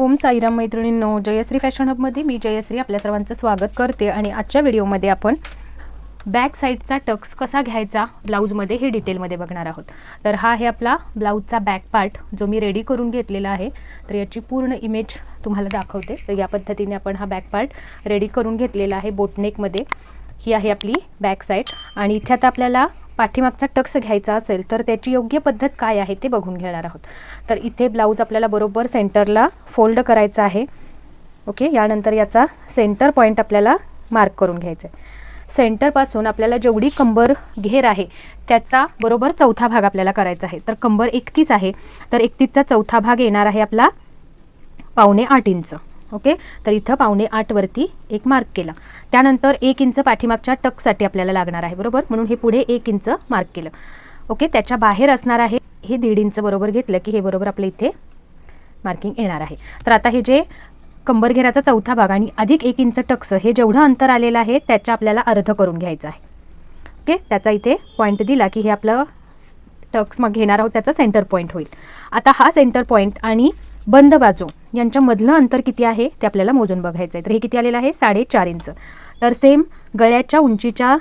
ओम साईराम मैत्रिणींनो जयश्री फॅशन हबमध्ये मी जयश्री आपल्या सर्वांचं स्वागत करते आणि आजच्या व्हिडिओमध्ये आपण बॅक साईडचा टक्स कसा घ्यायचा ब्लाऊजमध्ये हे डिटेलमध्ये बघणार आहोत. तर हा आहे आपला ब्लाऊजचा बॅक पार्ट जो मी रेडी करून घेतलेला आहे. तर याची पूर्ण इमेज तुम्हाला दाखवते. तर या पद्धतीने आपण हा बॅक पार्ट रेडी करून घेतलेला आहे बोटनेकमध्ये ही आहे आपली बॅक साईड आणि इथे आता आपल्याला पाठीमागचा टक्स घ्यायचा असेल तर त्याची योग्य पद्धत काय आहे ते बघून घेणार आहोत. तर इथे ब्लाऊज आपल्याला बरोबर सेंटरला फोल्ड करायचा आहे. ओके यानंतर याचा सेंटर पॉईंट आपल्याला मार्क करून घ्यायचा आहे. सेंटरपासून आपल्याला जेवढी कंबर घेर आहे त्याचा बरोबर चौथा भाग आपल्याला करायचा आहे. तर कंबर एकतीस आहे तर एकतीसचा चौथा भाग येणार आहे आपला पावणे आठ इंच. ओके? तर इथं पावणे आठवरती एक मार्क केला. त्यानंतर एक इंच पाठीमागच्या टकसाठी आपल्याला लागणार आहे बरोबर? म्हणून हे पुढे एक इंच मार्क केलं. ओके? त्याच्या बाहेर असणार आहे हे दीड इंच बरोबर घेतलं की हे बरोबर आपलं इथे मार्किंग येणार आहे. तर आता हे जे कंबरघेराचा चौथा भाग आणि अधिक एक इंच टक्स हे जेवढं अंतर आलेलं आहे त्याच्या आपल्याला अर्ध करून घ्यायचं आहे. ओके? त्याचा इथे पॉईंट दिला की हे आपलं टक्स मग घेणार आहोत त्याचा सेंटर पॉईंट होईल. आता हा सेंटर पॉईंट आणि बंद बाजू यांच्यामधलं अंतर किती आहे ते आपल्याला मोजून बघायचं आहे. तर हे किती आलेलं आहे? साडेचार इंच. तर सेम गळ्याच्या उंचीच्या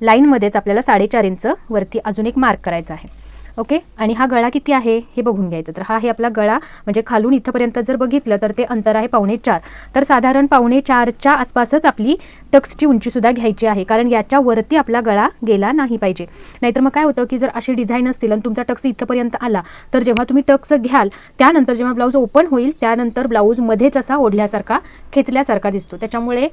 लाईनमध्येच आपल्याला साडेचार इंच वरती अजून एक मार्क करायचा आहे. ओके? आणि हा गळा किती आहे? हे बघून घ्यायचं. तर हा आहे आपला गळा. म्हणजे खालून इथंपर्यंत जर बघितलं तर ते अंतर आहे पावणे चार. तर साधारण पावणे चारच्या आसपासच आपली टक्सची उंचीसुद्धा घ्यायची आहे. कारण याच्या वरती आपला गळा गेला नाही पाहिजे. नाहीतर मग काय होतं की जर अशी डिझाईन असतील आणि तुमचा टक्स इथंपर्यंत आला तर जेव्हा तुम्ही टक्स घ्याल त्यानंतर जेव्हा ब्लाऊज ओपन होईल त्यानंतर ब्लाऊजमध्येच असा ओढल्यासारखा खेचल्यासारखा दिसतो. त्याच्यामुळे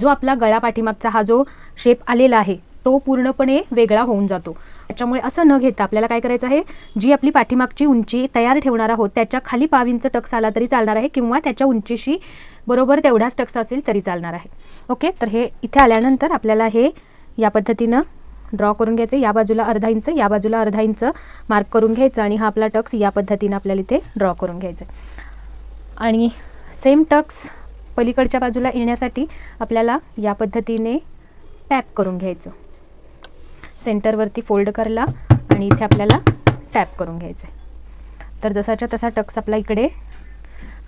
जो आपला गळा पाठीमागचा हा जो शेप आलेला आहे तो पूर्णपणे वेगळा होऊन जातो. त्याच्यामुळे असं न घेता आपल्याला काय करायचं आहे? जी आपली पाठीमागची उंची तयार ठेवणार आहोत त्याच्याखाली पावींचं टक्स आला तरी चालणार आहे किंवा त्याच्या उंचीशी बरोबर तेवढाच टक्स असेल तरी चालणार आहे. ओके? तर हे इथे आल्यानंतर आपल्याला हे या पद्धतीनं ड्रॉ करून घ्यायचं या बाजूला अर्धा इंच या बाजूला अर्धा इंच मार्क करून घ्यायचं आणि हा आपला टक्स या पद्धतीनं आपल्याला इथे ड्रॉ करून घ्यायचं आणि सेम टक्स पलीकडच्या बाजूला येण्यासाठी आपल्याला या पद्धतीने टॅप करून घ्यायचं. सेंटरवरती फोल्ड करला आणि इथे आपल्याला टॅप करून घ्यायचं आहे तर जसाच्या तसा टक्स आपला इकडे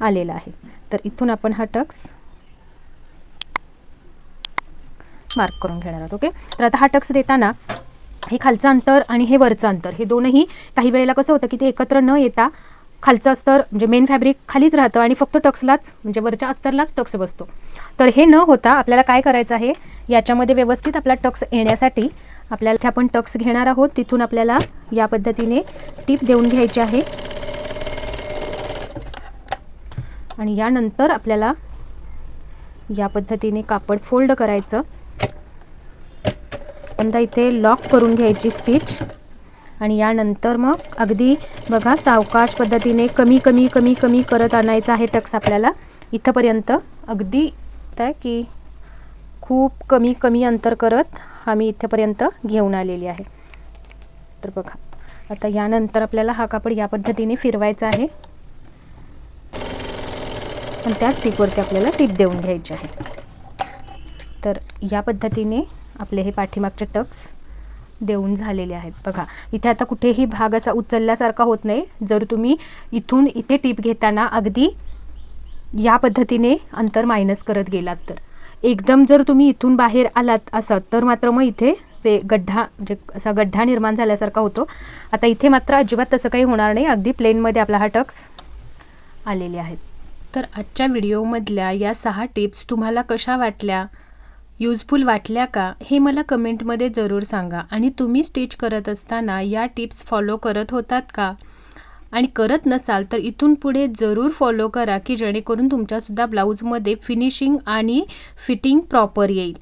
आलेला आहे. तर इथून आपण हा टक्स मार्क करून घेणार आहोत ओके? तर आता हा टक्स देताना हे खालचं अंतर आणि हे वरचं अंतर हे दोनही काही वेळेला कसं होतं की ते एकत्र न येता खालचं अस्तर म्हणजे मेन फॅब्रिक खालीच राहतं आणि फक्त टक्सलाच म्हणजे वरच्या अस्तरलाच टक्स बसतो. तर हे न होता आपल्याला काय करायचं आहे? याच्यामध्ये व्यवस्थित आपला टक्स येण्यासाठी आपल्याला इथे आपण टक्स घेणार आहोत. तिथून आपल्याला या पद्धतीने टीप देऊन घ्यायची आहे. आणि यानंतर आपल्याला या पद्धतीने कापड फोल्ड करायचं. नंतर इथे लॉक करून घ्यायची स्टिच. आणि यानंतर मग अगदी बघा सावकाश पद्धतीने कमी कमी कमी कमी करत आणायचा आहे टक्स आपल्याला. इथंपर्यंत अगदी त्या की खूप कमी कमी अंतर करत मी इथेपर्यंत घेऊन आलेली आहे. तर बघा आता यानंतर आपल्याला हा कापड या पद्धतीने फिरवायचा आहे. आणि त्याच स्टिकवरती आपल्याला टीप देऊन घ्यायची आहे. तर या पद्धतीने आपले हे पाठीमागचे टक्स देऊन झालेले आहेत. बघा इथे आता कुठेही भाग असा उचलल्यासारखा होत नाही. जर तुम्ही इथून इथे टीप घेताना अगदी या पद्धतीने अंतर मायनस करत गेलात तर. एकदम जर तुम्ही इथून बाहेर आलात असत तर मात्र मग इथे वे गड्ढा म्हणजे असा गड्ढा निर्माण झाल्यासारखा होतो. आता इथे मात्र अजिबात तसं काही होणार नाही. अगदी प्लेनमध्ये आपला हा टक्स आलेले आहेत. तर आजच्या व्हिडिओमधल्या या सहा टिप्स तुम्हाला कशा वाटल्या? युजफुल वाटल्या का? हे मला कमेंटमध्ये जरूर सांगा. आणि तुम्ही स्टिच करत असताना या टिप्स फॉलो करत होतात का? आणि करत नसाल तर इथून पुढे जरूर फॉलो करा की जेणेकरून तुमच्यासुद्धा ब्लाऊजमध्ये फिनिशिंग आणि फिटिंग प्रॉपर येईल.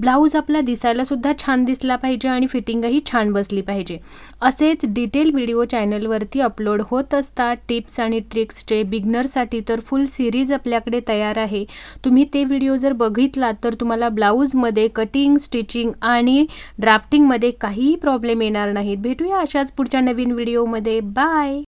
ब्लाऊज आपला दिसायलासुद्धा छान दिसला पाहिजे आणि फिटिंगही छान बसली पाहिजे. असेच डिटेल व्हिडिओ चॅनलवरती अपलोड होत असतात टिप्स आणि ट्रिक्सचे बिगनरसाठी तर फुल सिरीज आपल्याकडे तयार आहे. तुम्ही ते व्हिडिओ जर बघितलात तर तुम्हाला ब्लाऊजमध्ये कटिंग स्टिचिंग आणि ड्राफ्टिंगमध्ये काहीही प्रॉब्लेम येणार नाहीत. भेटूया अशाच पुढच्या नवीन व्हिडिओमध्ये बाय